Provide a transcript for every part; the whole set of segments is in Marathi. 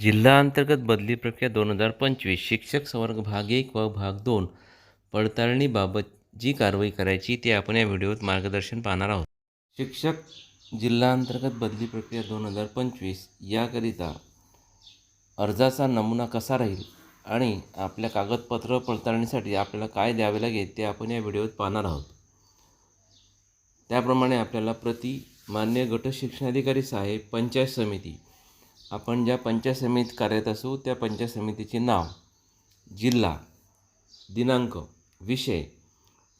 जिल्हा अंतर्गत बदली प्रक्रिया दोन हजार पंचवीस शिक्षक संवर्ग भाग एक व भाग दोन पडताळणीबाबत जी कारवाई करायची ते आपण या व्हिडिओत मार्गदर्शन पाहणार आहोत. शिक्षक जिल्हा अंतर्गत बदली प्रक्रिया दोन हजार पंचवीस याकरिता अर्जाचा नमुना कसा राहील आणि आपल्या कागदपत्र पडताळणीसाठी आपल्याला काय द्यावे लागेल ते आपण या व्हिडिओत पाहणार आहोत. त्याप्रमाणे आपल्याला प्रति मान्य गट शिक्षणाधिकारी साहेब पंचायत समिती आपण ज्या पंचायत समितीत कार्यरत असू त्या पंचायत समितीचे नाव जिल्हा दिनांक विषय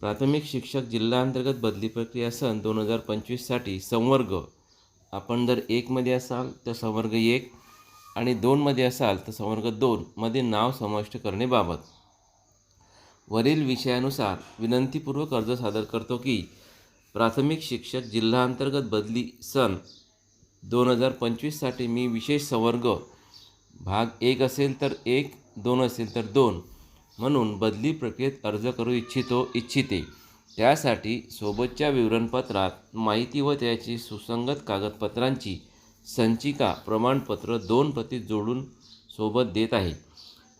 प्राथमिक शिक्षक जिल्हा अंतर्गत बदली प्रक्रिया सन दोन हजार पंचवीससाठी संवर्ग. आपण जर एकमध्ये असाल तर संवर्ग एक आणि दोनमध्ये असाल तर संवर्ग दोनमध्ये नाव समाविष्ट करणेबाबत वरील विषयानुसार विनंतीपूर्वक अर्ज सादर करतो की प्राथमिक शिक्षक जिल्हा अंतर्गत बदली सन दोन हजार पंचवीससाठी मी विशेष संवर्ग भाग एक असेल तर एक दोन असेल तर दोन म्हणून बदली प्रक्रियेत अर्ज करू इच्छितो इच्छिते. त्यासाठी सोबतच्या विवरणपत्रात माहिती व त्याची सुसंगत कागदपत्रांची संचिका प्रमाणपत्र दोन प्रती जोडून सोबत देत आहे.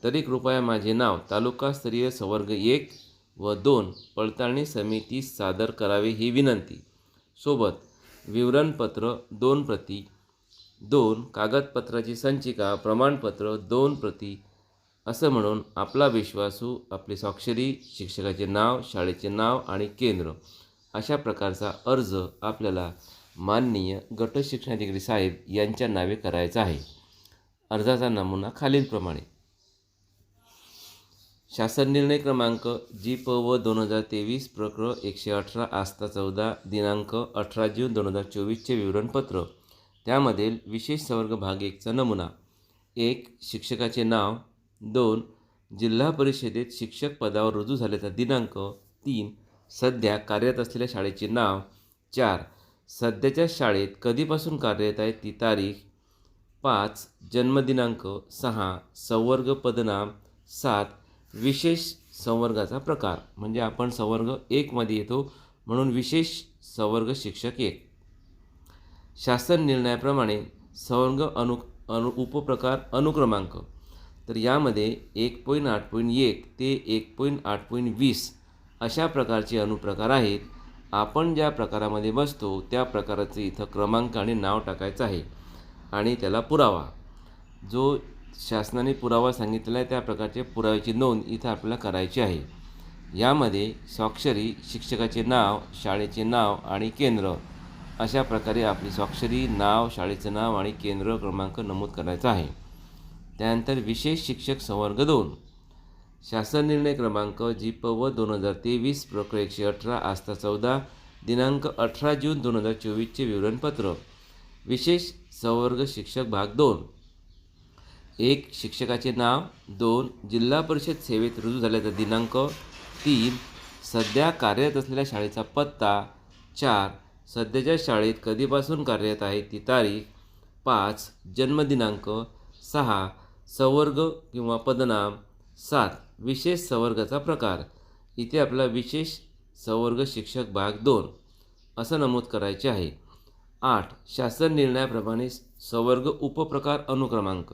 तरी कृपया माझे नाव तालुकास्तरीय संवर्ग एक व दोन पडताळणी समितीस सादर करावे ही विनंती. सोबत विवरणपत्र दोन प्रती दोन कागदपत्राची संचिका प्रमाणपत्र दोन प्रती असं म्हणून आपला विश्वासू हो आपली स्वाक्षरी शिक्षकाचे नाव शाळेचे नाव आणि केंद्र. अशा प्रकारचा अर्ज आपल्याला माननीय गट शिक्षणाधिकारी साहेब यांच्या नावे करायचा आहे. अर्जाचा नमुना खालीलप्रमाणे. शासन निर्णय क्रमांक जी प व दोन हजार तेवीस प्रक्र एकशे अठरा आस्था चौदा दिनांक अठरा जून दोन हजार चोवीसचे विवरणपत्र. त्यामधील विशेष संवर्ग भाग एकचा नमुना. एक शिक्षकाचे नाव. दोन जिल्हा परिषदेत शिक्षक पदावर रुजू झाल्याचा दिनांक. तीन सध्या कार्यरत असलेल्या शाळेचे नाव. चार सध्याच्या शाळेत कधीपासून कार्यरत आहे ती तारीख. पाच जन्मदिनांक. सहा संवर्ग पदनाम. सात विशेष संवर्गाचा प्रकार. म्हणजे आपण संवर्ग एकमध्ये येतो म्हणून विशेष संवर्ग शिक्षक एक. शासन निर्णयाप्रमाणे संवर्ग अनु अनु उपप्रकार अनुक्रमांक. तर यामध्ये एक पॉईंट आठ पॉईंट एक ते एक पॉईंट आठ पॉईंट वीस अशा प्रकारचे अनुप्रकार आहेत. आपण ज्या प्रकारामध्ये बसतो त्या प्रकाराचं इथं क्रमांक आणि नाव टाकायचं आहे आणि त्याला पुरावा. जो शासनाने पुरावा सांगितलेला आहे त्या प्रकारचे पुराव्याची नोंद इथं आपल्याला करायची आहे. यामध्ये स्वाक्षरी शिक्षकाचे नाव शाळेचे नाव आणि केंद्र अशा प्रकारे आपली स्वाक्षरी नाव शाळेचं नाव आणि केंद्र क्रमांक नमूद करायचा आहे. त्यानंतर विशेष शिक्षक संवर्ग दोन. शासन निर्णय क्रमांक जी प व दोन हजार तेवीस प्रक्र एकशे अठरा आस्था चौदा दिनांक अठरा जून दोन हजार चोवीसचे विवरणपत्र. विशेष संवर्ग शिक्षक भाग दोन. एक शिक्षकाचे नाव दोन जिल्हा परिषद सेवेत रुजू झाल्याचा दिनांक तीन सध्या कार्यरत असलेल्या शाळेचा पत्ता चार सध्याच्या शाळेत कधीपासून कार्यरत आहे ती तारीख पाच जन्मदिनांक सहा संवर्ग किंवा पदनाम सात विशेष संवर्गाचा प्रकार. इथे आपला विशेष संवर्ग शिक्षक भाग दोन असं नमूद करायचे आहे. आठ शासन निर्णयाप्रमाणे संवर्ग उपप्रकार अनुक्रमांक.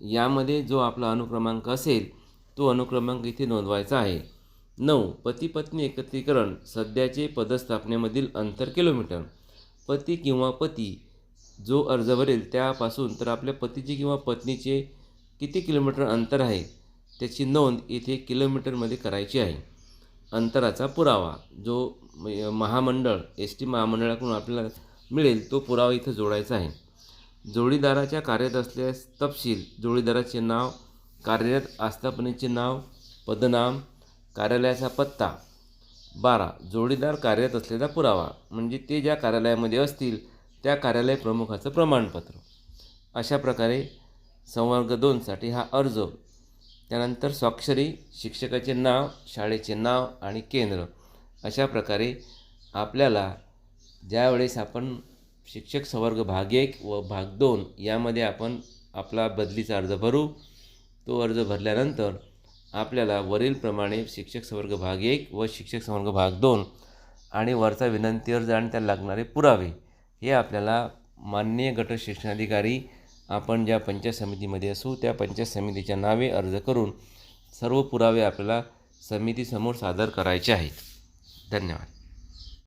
यामध्ये जो आपला अनुक्रमांक असेल तो अनुक्रमांक इथे नोंदवायचा आहे. नऊ पती पत्नी एकत्रीकरण सध्याचे पदस्थापनेमधील अंतर किलोमीटर. पती किंवा पती जो अर्ज भरेल त्यापासून तर आपल्या पतीचे किंवा पत्नीचे किती किलोमीटर अंतर आहे त्याची नोंद इथे किलोमीटरमध्ये करायची आहे. अंतराचा पुरावा जो महामंडळ एस टी महामंडळाकडून आपल्याला मिळेल तो पुरावा इथं जोडायचा आहे. जोडीदाराच्या कार्यरत असल्यास तपशील. जोडीदाराचे नाव कार्यरत आस्थापनेचे नाव पदनाम कार्यालयाचा पत्ता. बारा. जोडीदार कार्यरत असलेला पुरावा म्हणजे ते ज्या कार्यालयामध्ये असतील त्या कार्यालय प्रमुखाचं प्रमाणपत्र. अशा प्रकारे संवर्ग दोनसाठी हा अर्ज. त्यानंतर स्वाक्षरी शिक्षकाचे नाव शाळेचे नाव आणि केंद्र. अशा प्रकारे आपल्याला ज्यावेळेस आपण शिक्षक संवर्ग भाग एक व भाग दोन यामध्ये आपण आपला बदलीचा अर्ज भरू. तो अर्ज भरल्यानंतर आपल्याला वरीलप्रमाणे शिक्षक संवर्ग भाग एक व शिक्षक संवर्ग भाग दोन आणि वरचा विनंती अर्ज आणि त्याला लागणारे पुरावे हे आपल्याला माननीय गट शिक्षणाधिकारी आपण ज्या पंचायत समितीमध्ये असू त्या पंचायत समितीच्या नावे अर्ज करून सर्व पुरावे आपल्याला समितीसमोर सादर करायचे आहेत. धन्यवाद.